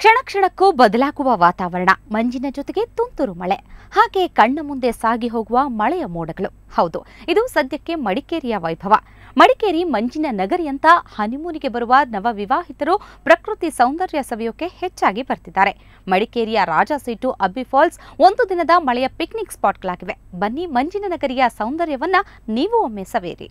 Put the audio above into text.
ಕ್ಷಣ ಕ್ಷಣಕ್ಕೂ ಬದಲಾಗುವ ವಾತಾವರಣ, ಮಂಜಿನ ಜೊತೆಗೆ ತುಂತುರು ಮಳೆ. ಹಾಗೆ ಕಣ್ಣ ಮುಂದೆ ಸಾಗಿ ಹೋಗುವ ಮಳೆಯ ಮೋಡಗಳು. ಹೌದು, ಇದು ಸದ್ಯಕ್ಕೆ ಮಡಿಕೇರಿಯ ವೈಭವ. ಮಡಿಕೇರಿ ಮಂಜಿನ ನಗರಿ ಅಂತ ಹನಿಮೂನಿಗೆ ಬರುವ ನವವಿವಾಹಿತರು ಪ್ರಕೃತಿ ಸೌಂದರ್ಯ ಸವಿಯೋಕೆ ಹೆಚ್ಚಾಗಿ ಬರ್ತಿದ್ದಾರೆ. ಮಡಿಕೇರಿಯ ರಾಜ ಸೀಟು ಅಬ್ಬಿ ಫಾಲ್ಸ್ ಒಂದು ದಿನದ ಮಳೆಯ ಪಿಕ್ನಿಕ್ ಸ್ಪಾಟ್ಗಳಾಗಿವೆ. ಬನ್ನಿ ಮಂಜಿನ ನಗರಿಯ ಸೌಂದರ್ಯವನ್ನ ನೀವು ಒಮ್ಮೆ ಸವೇರಿ